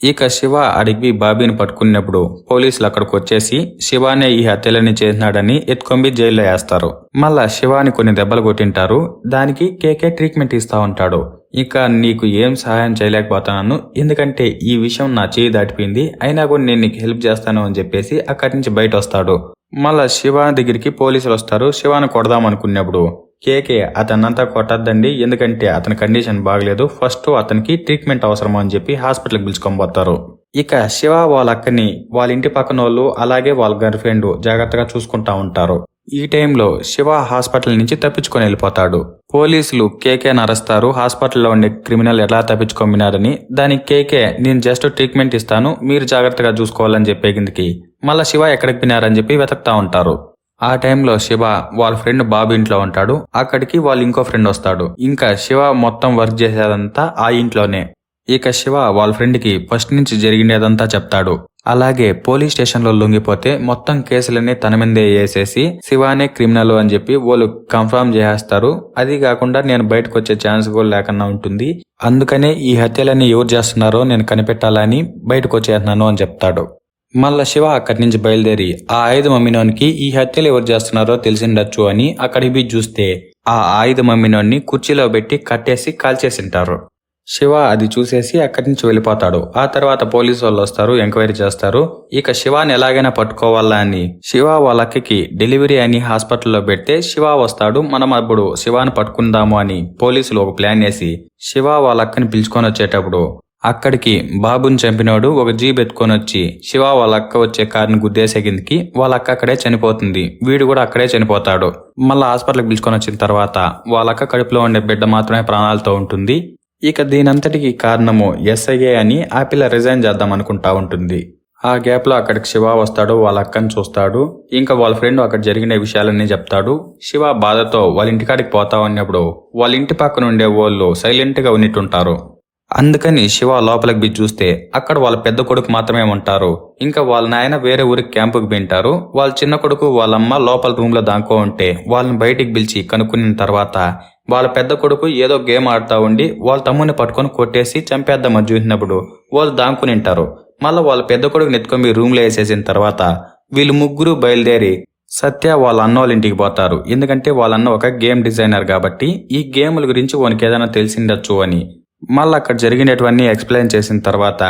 ఇక శివ అడిగి బాబీని పట్టుకున్నప్పుడు పోలీసులు అక్కడికి వచ్చేసి శివానే ఈ హత్యలని చేసినాడని ఎత్తుకొంబి జైల్లో వేస్తారు. మళ్ళా శివాని కొన్ని దెబ్బలు కొట్టింటారు. దానికి కేకే ట్రీట్మెంట్ ఇస్తా ఉంటాడు. ఇక నీకు ఏం సహాయం చేయలేకపోతున్నాను ఎందుకంటే ఈ విషయం నా చేయి దాటిపోయింది. అయినా కూడా నేను నీకు హెల్ప్ చేస్తాను అని చెప్పేసి అక్కడి నుంచి బయట వస్తాడు మళ్ళా శివ దగ్గరికి పోలీసులు వస్తారు. శివాని కొడదాం అనుకున్నప్పుడు కేకే అతన్నంతా కొట్టద్దండి. ఎందుకంటే అతని కండిషన్ బాగలేదు. ఫస్ట్ అతనికి ట్రీట్మెంట్ అవసరం అని చెప్పి హాస్పిటల్కి పిలుచుకొని పోతారు. ఇక శివ వాళ్ళ అక్కని వాళ్ళ ఇంటి పక్కన వాళ్ళు అలాగే వాళ్ళ గర్ల్ ఫ్రెండ్ జాగ్రత్తగా చూసుకుంటా ఉంటారు. ఈ టైంలో శివ హాస్పిటల్ నుంచి తప్పించుకొని వెళ్ళిపోతాడు. పోలీసులు కేకేని అరెస్తారు. హాస్పిటల్లో ఉండే క్రిమినల్ ఎలా తప్పించుకొమ్మినారని దానికి కేకే నేను జస్ట్ ట్రీట్మెంట్ ఇస్తాను మీరు జాగ్రత్తగా చూసుకోవాలని చెప్పే కిందికి మళ్ళా శివ ఎక్కడికి పోయినారని చెప్పి వెతకుతా ఉంటారు. ఆ టైంలో శివ వాళ్ళ ఫ్రెండ్ బాబు ఇంట్లో ఉంటాడు. అక్కడికి వాళ్ళ ఇంకో ఫ్రెండ్ వస్తాడు. ఇంకా శివ మొత్తం వర్క్ చేసేదంతా ఆ ఇంట్లోనే. ఇక శివ వాళ్ళ ఫ్రెండ్కి ఫస్ట్ నుంచి జరిగినదంతా చెప్తాడు. అలాగే పోలీస్ స్టేషన్లో లొంగిపోతే మొత్తం కేసులన్నీ తన మీదే వేసేసి శివానే క్రిమినల్ అని చెప్పి వాళ్ళు కన్ఫర్మ్ చేసేస్తారు. అది కాకుండా నేను బయటకు వచ్చే ఛాన్స్ కూడా లేకుండా ఉంటుంది. అందుకనే ఈ హత్యలన్నీ ఎవరు చేస్తున్నారో నేను కనిపెట్టాలని బయటకు వచ్చేస్తున్నాను అని చెప్తాడు. మళ్ళా శివ అక్కడి నుంచి బయలుదేరి ఆ ఆయుధం అమ్మినోనికి ఈ హత్యలు ఎవరు చేస్తున్నారో తెలిసిండొచ్చు అని అక్కడికి చూస్తే ఆ ఆయుధం అమ్మినోన్ని కుర్చీలో పెట్టి కట్టేసి కాల్చేసింటారు. శివ అది చూసేసి అక్కడి నుంచి వెళ్ళిపోతాడు. ఆ తర్వాత పోలీసు వాళ్ళు వస్తారు ఎంక్వైరీ చేస్తారు. ఇక శివాని ఎలాగైనా పట్టుకోవాలా అని శివ వాళ్ళకి డెలివరీ అని హాస్పిటల్లో పెడితే శివ వస్తాడు మనం అప్పుడు శివాని పట్టుకుందాము అని పోలీసులు ఒక ప్లాన్ వేసి శివ వాళ్ళ అక్కని పిలుచుకొని వచ్చేటప్పుడు అక్కడికి బాబుని చంపినోడు ఒక జీప్ ఎత్తుకొని వచ్చి శివ వాళ్ళ అక్క వచ్చే కారుని గుద్దేసే కిందకి వాళ్ళ అక్క అక్కడే చనిపోతుంది. వీడు కూడా అక్కడే చనిపోతాడు. మళ్ళీ హాస్పిటల్కి పిలుచుకొని వచ్చిన తర్వాత వాళ్ళ అక్క కడుపులో ఉండే బిడ్డ మాత్రమే ప్రాణాలతో ఉంటుంది. ఇక దీనంతటికి కారణము ఎస్ఐఏ అని ఆ పిల్ల రిజైన్ చేద్దాం అనుకుంటా ఉంటుంది. ఆ గ్యాప్లో అక్కడికి శివ వస్తాడు వాళ్ళ అక్కని చూస్తాడు. ఇంకా వాళ్ళ ఫ్రెండ్ అక్కడ జరిగిన విషయాలన్నీ చెప్తాడు. శివ బాధతో వాళ్ళ ఇంటికాడికి పోతా ఉన్నప్పుడు వాళ్ళ ఇంటి పక్కన ఉండే వాళ్ళు సైలెంట్గా ఉన్నట్టుంటారు. అందుకని శివ లోపలికి బి చూస్తే అక్కడ వాళ్ళ పెద్ద కొడుకు మాత్రమే ఉంటారు. ఇంకా వాళ్ళ నాయన వేరే ఊరికి క్యాంపుకి వింటారు వాళ్ళ చిన్న కొడుకు వాళ్ళమ్మ లోపల రూమ్లో ఉంటే వాళ్ళని బయటికి పిలిచి కనుక్కున్న తర్వాత వాళ్ళ పెద్ద కొడుకు ఏదో గేమ్ ఆడుతా ఉండి వాళ్ళ తమ్ముని పట్టుకొని కొట్టేసి చంపేద్దామని చూసినప్పుడు వాళ్ళు దాంకుని ఉంటారు మళ్ళీ వాళ్ళ పెద్ద కొడుకు నెత్తుకొని రూమ్లో వేసేసిన తర్వాత వీళ్ళు ముగ్గురు బయలుదేరి సత్య వాళ్ళ అన్న వాళ్ళ ఇంటికి పోతారు. ఎందుకంటే వాళ్ళ అన్న ఒక గేమ్ డిజైనర్ కాబట్టి ఈ గేముల గురించి వానికి ఏదైనా తెలిసిండొచ్చు అని మళ్ళీ అక్కడ జరిగినటువన్నీ ఎక్స్ప్లెయిన్ చేసిన తర్వాత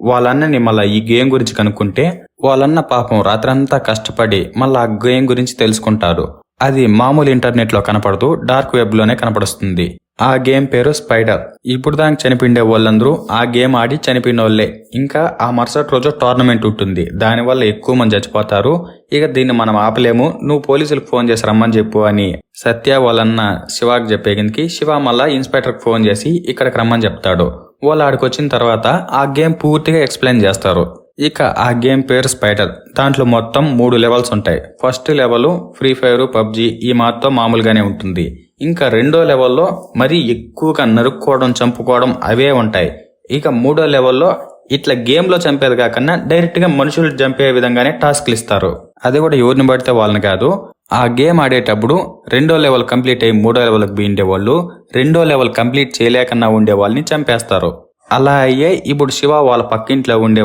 వాళ్ళన్నని మళ్ళీ ఈ గేమ్ గురించి కనుక్కుంటే వాళ్ళన్న పాపం రాత్రంతా కష్టపడి మళ్ళీ ఆ గేమ్ గురించి తెలుసుకుంటారు. అది మామూలు ఇంటర్నెట్లో కనపడదు డార్క్ వెబ్లోనే కనపడుస్తుంది. ఆ గేమ్ పేరు స్పైడర్. ఇప్పుడు దానికి చనిపోయిండే వాళ్ళందరూ ఆ గేమ్ ఆడి చనిపోయిన వాళ్ళే ఇంకా ఆ మరుసటి రోజు టోర్నమెంట్ ఉంటుంది. దానివల్ల ఎక్కువ మంది చచ్చిపోతారు. ఇక దీన్ని మనం ఆపలేము. నువ్వు పోలీసులకు ఫోన్ చేసి రమ్మని చెప్పు అని సత్య వాళ్ళన్న శివాకి చెప్పేగిందికి శివ మళ్ళా ఇన్స్పెక్టర్కి ఫోన్ చేసి ఇక్కడికి రమ్మని చెప్తాడు. వాళ్ళు ఆడికి వచ్చిన తర్వాత ఆ గేమ్ పూర్తిగా ఎక్స్ప్లెయిన్ చేస్తారు. ఇక ఆ గేమ్ పేరు స్పైడర్. దాంట్లో మొత్తం మూడు లెవెల్స్ ఉంటాయి. First level Free Fire PUBG ఈ మాత్రం మామూలుగానే ఉంటుంది. ఇంకా రెండో లెవెల్లో మరీ ఎక్కువగా నరుక్కోవడం చంపుకోవడం అవే ఉంటాయి. ఇక మూడో లెవెల్లో ఇట్లా గేమ్లో చంపేది కాకుండా డైరెక్ట్గా మనుషులు చంపే విధంగానే టాస్క్లు ఇస్తారు. అది కూడా ఎవరిని పడితే వాళ్ళని కాదు. ఆ గేమ్ ఆడేటప్పుడు రెండో లెవెల్ కంప్లీట్ అయ్యి మూడో లెవెల్కి పోయిండే వాళ్ళు రెండో లెవెల్ కంప్లీట్ చేయలేకన్నా ఉండే వాళ్ళని చంపేస్తారు. అలా అయ్యే ఇప్పుడు శివ వాళ్ళ పక్కింట్లో ఉండే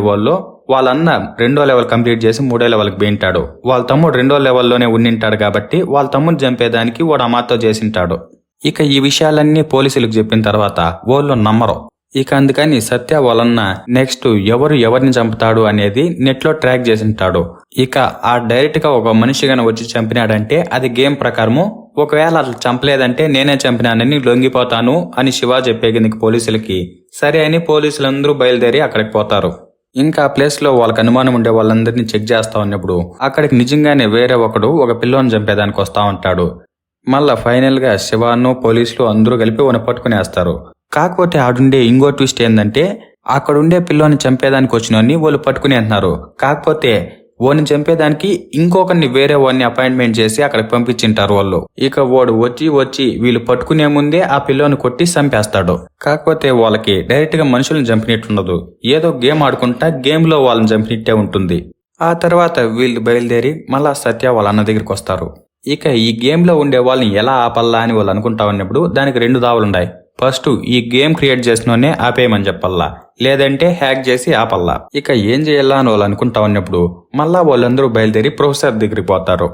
వాళ్ళన్న రెండో లెవెల్ కంప్లీట్ చేసి మూడో లెవెల్కి పోయింటాడు వాళ్ళ తమ్ముడు రెండో లెవెల్లోనే ఉండింటాడు కాబట్టి వాళ్ళ తమ్ముడు చంపేదానికి వాడు అమాతో చేసింటాడు. ఇక ఈ విషయాలన్నీ పోలీసులకు చెప్పిన తర్వాత వాళ్ళు నమ్మరు. ఇక అందుకని సత్య వాళ్ళన్న నెక్స్ట్ ఎవరు ఎవరిని చంపుతాడు అనేది నెట్లో ట్రాక్ చేసింటాడు. ఇక ఆ డైరెక్ట్గా ఒక మనిషిగానే వచ్చి చంపినాడంటే అది గేమ్ ప్రకారము ఒకవేళ అట్లా చంపలేదంటే నేనే చంపినానని లొంగిపోతాను అని శివ చెప్పేగింది పోలీసులకి. సరే అని పోలీసులందరూ బయలుదేరి అక్కడికి పోతారు. ఇంకా ఆ ప్లేస్లో వాళ్ళకి అనుమానం ఉండే వాళ్ళందరినీ చెక్ చేస్తా ఉన్నప్పుడు అక్కడికి నిజంగానే వేరే ఒకడు ఒక పిల్లోని చంపేదానికి వస్తా ఉంటాడు. మళ్ళా ఫైనల్గా శివాను పోలీసులు అందరూ కలిపి వన పట్టుకునేస్తారు కాకపోతే ఆడుండే ఇంకో ట్విస్ట్ ఏంటంటే అక్కడుండే పిల్లోని చంపేదానికి వచ్చినోని వాళ్ళు పట్టుకునే అంటున్నారు. కాకపోతే ఓని చంపేదానికి ఇంకొకరిని వేరే వాడిని అపాయింట్మెంట్ చేసి అక్కడికి పంపించింటారు వాళ్ళు. ఇక వాడు వచ్చి వచ్చి వీళ్ళు పట్టుకునే ముందే ఆ పిల్లోని కొట్టి చంపేస్తాడు. కాకపోతే వాళ్ళకి డైరెక్ట్గా మనుషులను చంపినట్టుండదు. ఏదో గేమ్ ఆడుకుంటా గేమ్లో వాళ్ళని చంపినట్టే ఉంటుంది. ఆ తర్వాత వీళ్ళు బయలుదేరి మళ్ళా సత్య వాళ్ళ అన్న దగ్గరికి వస్తారు. ఇక ఈ గేమ్లో ఉండే వాళ్ళని ఎలా ఆపల్లా అని వాళ్ళు అనుకుంటా ఉన్నప్పుడు దానికి రెండు దావులున్నాయి ఫస్ట్ ఈ గేమ్ క్రియేట్ చేసినోనే ఆపేయమని చెప్పల్లా. లేదంటే హ్యాక్ చేసి ఆపల్లా. ఇక ఏం చేయాలా అని వాళ్ళు అనుకుంటా ఉన్నప్పుడు మళ్ళా వాళ్ళందరూ బయలుదేరి ప్రొఫెసర్ దగ్గరికి పోతారు.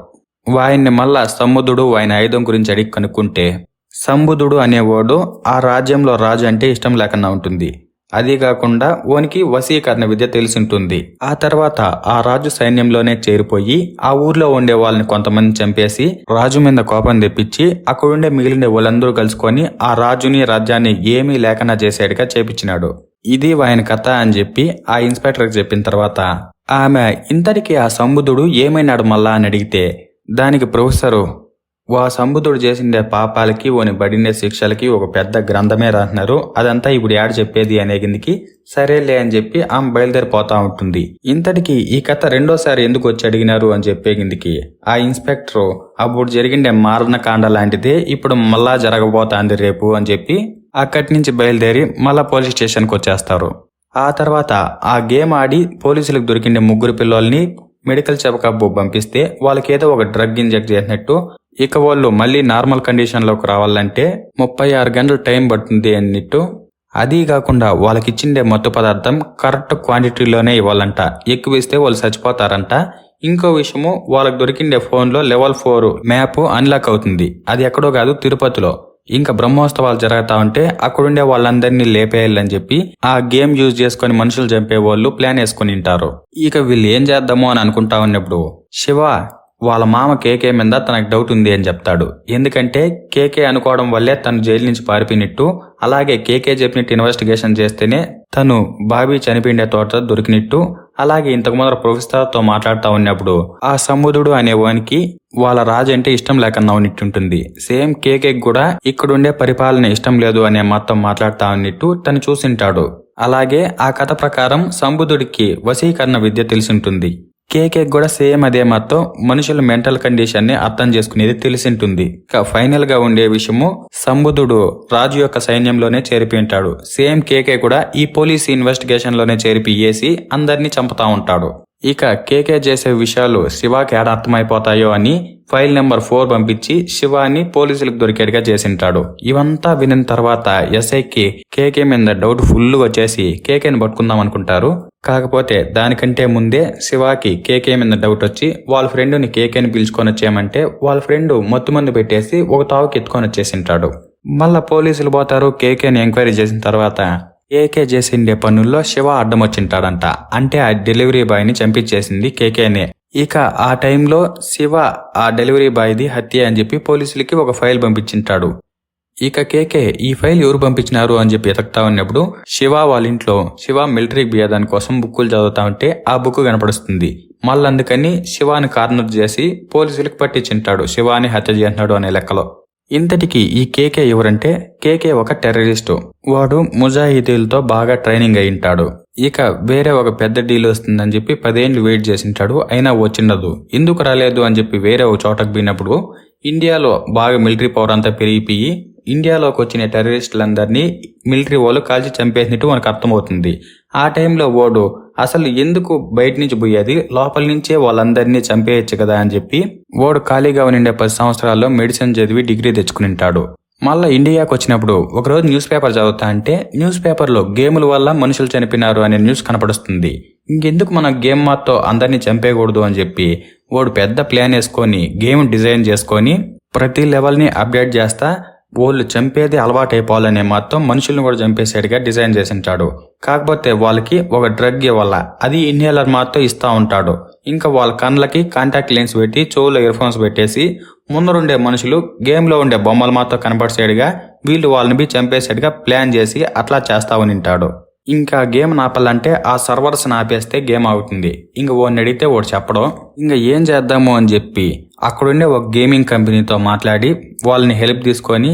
వాయన్ని మళ్ళా సముద్రుడు ఆయన ఆయుధం గురించి అడిగి కనుక్కుంటే సంబుధుడు అనేవాడు ఆ రాజ్యంలో రాజు అంటే ఇష్టం లేకుండా ఉంటుంది. అదే కాకుండా ఓనికి వశీకరణ విద్య తెలిసింటుంది. ఆ తర్వాత ఆ రాజు సైన్యంలోనే చేరిపోయి ఆ ఊర్లో ఉండే వాళ్ళని కొంతమంది చంపేసి రాజు మీద కోపం తెప్పించి అక్కడుండే మిగిలిన వాళ్ళందరూ కలుసుకొని ఆ రాజుని రాజ్యాన్ని ఏమీ లేకుండా చేసేట్టుగా చేపించినాడు. ఇది ఆయన కథ అని చెప్పి ఆ ఇన్స్పెక్టర్కి చెప్పిన తర్వాత ఆమె ఇంతటికి ఆ సంబుధుడు ఏమైనాడు మళ్ళా? అని అడిగితే దానికి ప్రొఫెసరు వా సంబుధుడు చేసిండే పాపాలకి ఓని బడినే శిక్షలకి ఒక పెద్ద గ్రంథమే రాస్తున్నారు అదంతా ఇప్పుడు యాడ్ చెప్పేది అనేగిందికి సరేలే అని చెప్పి ఆమె బయలుదేరిపోతా ఉంటుంది. ఇంతటికి ఈ కథ రెండోసారి ఎందుకు వచ్చి అడిగినారు అని చెప్పేగిందికి. ఆ ఇన్స్పెక్టర్ అప్పుడు జరిగిండే మారణ కాండ లాంటిదే ఇప్పుడు మళ్ళా జరగబోతాంది రేపు అని చెప్పి అక్కడి నుంచి బయలుదేరి మళ్ళా పోలీస్ స్టేషన్కి వచ్చేస్తారు. ఆ తర్వాత ఆ గేమ్ ఆడి పోలీసులకు దొరికిండే ముగ్గురు పిల్లల్ని మెడికల్ చెకప్ పంపిస్తే వాళ్ళకి ఏదో ఒక డ్రగ్ ఇంజెక్ట్ చేసినట్టు ఇక వాళ్ళు మళ్ళీ నార్మల్ కండిషన్లోకి రావాలంటే ముప్పై ఆరు గంటలు టైం పడుతుంది అన్నట్టు. అదీ కాకుండా వాళ్ళకి ఇచ్చిండే మత్తు పదార్థం కరెక్ట్ క్వాంటిటీలోనే ఇవ్వాలంట. ఎక్కువ ఇస్తే వాళ్ళు చచ్చిపోతారంట. ఇంకో విషయము వాళ్ళకి దొరికిండే ఫోన్లో లెవెల్ ఫోర్ మ్యాప్ అన్లాక్ అవుతుంది. అది ఎక్కడో కాదు తిరుపతిలో. ఇంకా బ్రహ్మోత్సవాలు జరుగుతా ఉంటే అక్కడుండే వాళ్ళందరినీ లేపేయాలని చెప్పి ఆ గేమ్ యూజ్ చేసుకొని మనుషులు చంపే వాళ్ళు ప్లాన్ వేసుకుని ఉంటారు. ఇక వీళ్ళు ఏం చేద్దామో అని అనుకుంటా ఉన్నప్పుడు శివ వాళ్ళ మామ కేకే మీద తనకు డౌట్ ఉంది అని చెప్తాడు. ఎందుకంటే కేకే అనుకోవడం వల్లే తను జైలు నుంచి పారిపోయినట్టు అలాగే కేకే చెప్పినట్టు ఇన్వెస్టిగేషన్ చేస్తేనే తను బాబీ చనిపోయిండే తోట దొరికినట్టు అలాగే ఇంతకు ముందర ప్రొఫెసర్తో మాట్లాడుతూ ఉన్నప్పుడు ఆ సముద్రుడు అనేవానికి వాళ్ళ రాజు అంటే ఇష్టం లేకుండా ఉన్నట్టుంటుంది. సేమ్ కేకే కూడా ఇక్కడుండే పరిపాలన ఇష్టం లేదు అనే మొత్తం మాట్లాడుతా ఉన్నట్టు తను చూసింటాడు. అలాగే ఆ కథ ప్రకారం సంబుధుడికి వశీకరణ విద్య తెలిసింటుంది కేకే కూడా సేమ్ అదే మాతో మనుషుల మెంటల్ కండిషన్ని అర్థం చేసుకునేది తెలిసింటుంది. ఇక ఫైనల్గా ఉండే విషయము సంబుధుడు రాజు యొక్క సైన్యంలోనే చేరిపి ఉంటాడు. సేమ్ కేకే కూడా ఈ పోలీస్ ఇన్వెస్టిగేషన్లోనే చేరిపి వేసి అందరినీ చంపుతా ఉంటాడు. ఇక కేకే చేసే విషయాలు శివాకి ఏడ అర్థమైపోతాయో అని ఫైల్ నెంబర్ ఫోర్ పంపించి శివాని పోలీసులకు దొరికేట్టుగా చేసింటాడు. ఇవంతా వినిన తర్వాత ఎస్ఐకి కేకే మీద డౌట్ ఫుల్ వచ్చేసి కేకేని పట్టుకుందాం అనుకుంటారు. కాకపోతే దానికంటే ముందే శివాకి కేకే మీద డౌట్ వచ్చి వాళ్ళ ఫ్రెండ్ని కేకేని పిలుచుకొని వచ్చేయమంటే వాళ్ళ ఫ్రెండ్ మత్తు మందు పెట్టేసి ఒక తావుకి ఎత్తుకొని వచ్చేసింటాడు. మళ్ళా పోలీసులు పోతారు కేకేని ఎంక్వైరీ చేసిన తర్వాత కేకే చేసిండే పనుల్లో శివ అడ్డం వచ్చింటాడంట అంటే ఆ డెలివరీ బాయ్ని చంపించేసింది కేకేనే. ఇక ఆ టైంలో శివ ఆ డెలివరీ బాయ్ది హత్య అని చెప్పి పోలీసులకి ఒక ఫైల్ పంపించింటాడు. ఇక కేకే ఈ ఫైల్ ఎవరు పంపించినారు అని చెప్పి ఎతకుతా ఉన్నప్పుడు శివ వాళ్ళ ఇంట్లో శివ మిలిటరీకి బియ్యదాని కోసం బుక్కులు చదువుతా ఉంటే ఆ బుక్ కనపడుస్తుంది. మళ్ళీ అందుకని శివాని కార్నర్ చేసి పోలీసులకు పట్టించింటాడు. శివాని హత్య చేస్తున్నాడు అనే లెక్కలో. ఇంతటికి ఈ కేకే ఎవరంటే కేకే ఒక టెర్రరిస్టు. వాడు ముజాహిదీలతో బాగా ట్రైనింగ్ అయింటాడు ఇక వేరే ఒక పెద్ద డీల్ వస్తుందని చెప్పి పదేండ్లు వెయిట్ చేసింటాడు. అయినా వచ్చిండదు ఎందుకు రాలేదు అని చెప్పి వేరే ఒక చోటకు పోయినప్పుడు ఇండియాలో బాగా మిలిటరీ పవర్ అంతా పెరిగిపోయి ఇండియాలోకి వచ్చిన టెర్రరిస్టులందరినీ మిలిటరీ వాళ్ళు కాల్చి చంపేసినట్టు మనకు అర్థమవుతుంది. ఆ టైంలో వాడు అసలు ఎందుకు బయట నుంచి పోయేది? లోపల నుంచే వాళ్ళందరినీ చంపేయచ్చు కదా అని చెప్పి వాడు ఖాళీగా ఉండే పది సంవత్సరాల్లో మెడిసిన్ చదివి డిగ్రీ తెచ్చుకునింటాడు. మళ్ళా ఇండియాకి వచ్చినప్పుడు ఒకరోజు న్యూస్ పేపర్ చదువుతా అంటే న్యూస్ పేపర్లో గేముల వల్ల మనుషులు చనిపోయినారు అనే న్యూస్ కనపడుస్తుంది. ఇంకెందుకు మనం గేమ్ మాతో అందరినీ చంపేయకూడదు అని చెప్పి వాడు పెద్ద ప్లాన్ వేసుకొని గేమ్ డిజైన్ చేసుకొని ప్రతి లెవెల్ని అప్డేట్ చేస్తా వాళ్ళు చంపేది అలవాటైపోవాలనే మొత్తం మనుషులను కూడా చంపేసేట్టుగా డిజైన్ చేసి ఉంటాడు కాకపోతే వాళ్ళకి ఒక డ్రగ్ ఇవ్వాల. అది ఇన్హేలర్ మాత్రం ఇస్తా ఉంటాడు. ఇంకా వాళ్ళ కళ్ళకి కాంటాక్ట్ లెన్స్ పెట్టి చెవులో ఇయర్ ఫోన్స్ పెట్టేసి ముందరుండే మనుషులు గేమ్లో ఉండే బొమ్మలు మాత్రం కనపడేసేడుగా వీళ్ళు వాళ్ళని బి చంపేసేట్టుగా ప్లాన్ చేసి అట్లా చేస్తా ఉంటాడు ఇంకా గేమ్ నాపాలంటే ఆ సర్వర్స్ ఆపేస్తే గేమ్ అవుతుంది ఇంక ఓడిని అడిగితే వాడు చెప్పడం. ఇంకా ఏం చేద్దాము అని చెప్పి అక్కడుండే ఒక గేమింగ్ కంపెనీతో మాట్లాడి వాళ్ళని హెల్ప్ తీసుకొని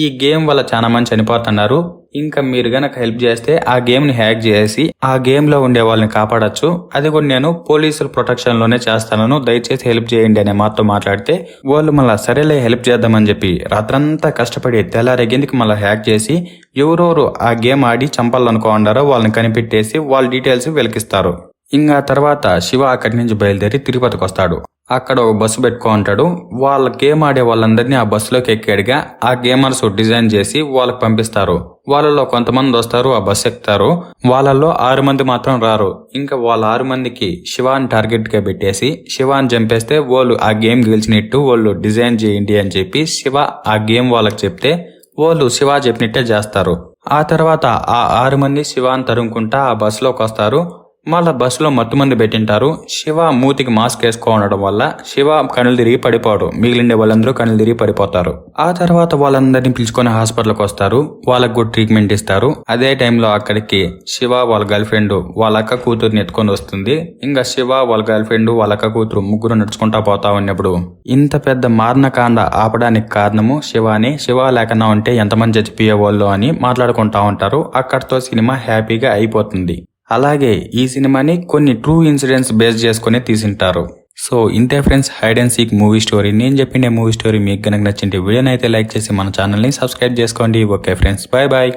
ఈ గేమ్ వల్ల చాలా మంది చనిపోతున్నారు. ఇంకా మీరు గనక హెల్ప్ చేస్తే ఆ గేమ్ని హ్యాక్ చేసి ఆ గేమ్లో ఉండే వాళ్ళని కాపాడొచ్చు. అది కూడా నేను పోలీసుల ప్రొటెక్షన్లోనే చేస్తాను. దయచేసి హెల్ప్ చేయండి అనే మాతో మాట్లాడితే వాళ్ళు మళ్ళీ సరేలే హెల్ప్ చేద్దామని చెప్పి రాత్రంతా కష్టపడి తెల్లారెగిందికి మళ్ళీ హ్యాక్ చేసి ఎవరెవరు ఆ గేమ్ ఆడి చంపాలనుకోండారో వాళ్ళని కనిపెట్టేసి వాళ్ళ డీటెయిల్స్ వెలికిస్తారు. ఇంకా తర్వాత శివ అక్కడి నుంచి బయలుదేరి తిరుపతికి వస్తాడు. అక్కడ ఒక బస్సు పెట్టుకో ఉంటాడు వాళ్ళ గేమ్ ఆడే వాళ్ళందరినీ ఆ బస్సులోకి ఎక్కాడుగా ఆ గేమర్స్ డిజైన్ చేసి వాళ్ళకి పంపిస్తారు. వాళ్ళలో కొంతమంది వస్తారు ఆ బస్సు ఎక్కుతారు. వాళ్ళల్లో ఆరు మంది మాత్రం రారు. ఇంకా వాళ్ళ ఆరు మందికి శివాని టార్గెట్గా పెట్టేసి శివాన్ చంపేస్తే వాళ్ళు ఆ గేమ్ గెలిచినట్టు వాళ్ళు డిజైన్ చేయండి అని చెప్పి శివ ఆ గేమ్ వాళ్ళకి చెప్తే వాళ్ళు శివ చెప్పినట్టే చేస్తారు. ఆ తర్వాత ఆ ఆరు మంది శివాని తరుముకుంటా ఆ బస్సులోకి వస్తారు. మళ్ళా బస్సులో మత్తు మంది పెట్టింటారు. శివ మూతికి మాస్క్ వేసుకోవడం ఉండడం వల్ల శివ కనులు తిరిగి పడిపోవడం మిగిలిండే వాళ్ళందరూ కనులు తిరిగి పడిపోతారు. ఆ తర్వాత వాళ్ళందరినీ పిలుచుకొని హాస్పిటల్కి వస్తారు. వాళ్ళకు కూడా ట్రీట్మెంట్ ఇస్తారు. అదే టైంలో అక్కడికి శివ వాళ్ళ గర్ల్ ఫ్రెండ్ వాళ్ళ అక్క కూతురుని ఎత్తుకొని వస్తుంది. ఇంకా శివ వాళ్ళ గర్ల్ ఫ్రెండ్ వాళ్ళ అక్క కూతురు ముగ్గురు నడుచుకుంటా పోతా ఉన్నప్పుడు ఇంత పెద్ద మారణకాండ ఆపడానికి కారణము శివాని. శివ లేకుండా ఉంటే ఎంతమంది చచ్చిపోయేవాళ్ళు అని మాట్లాడుకుంటా ఉంటారు. అక్కడితో సినిమా హ్యాపీగా అయిపోతుంది. అలాగే ఈ సినిమాని కొన్ని ట్రూ ఇన్సిడెంట్స్ బేస్ చేసుకుని తీసింటారు. సో ఇంతే friends hide and seek movie story నేను చెప్పిండే మూవీ స్టోరీ మీకు కనుక నచ్చింటే వీడియోని అయితే లైక్ చేసి మన ఛానల్ని సబ్స్క్రైబ్ చేసుకోండి. Okay friends bye bye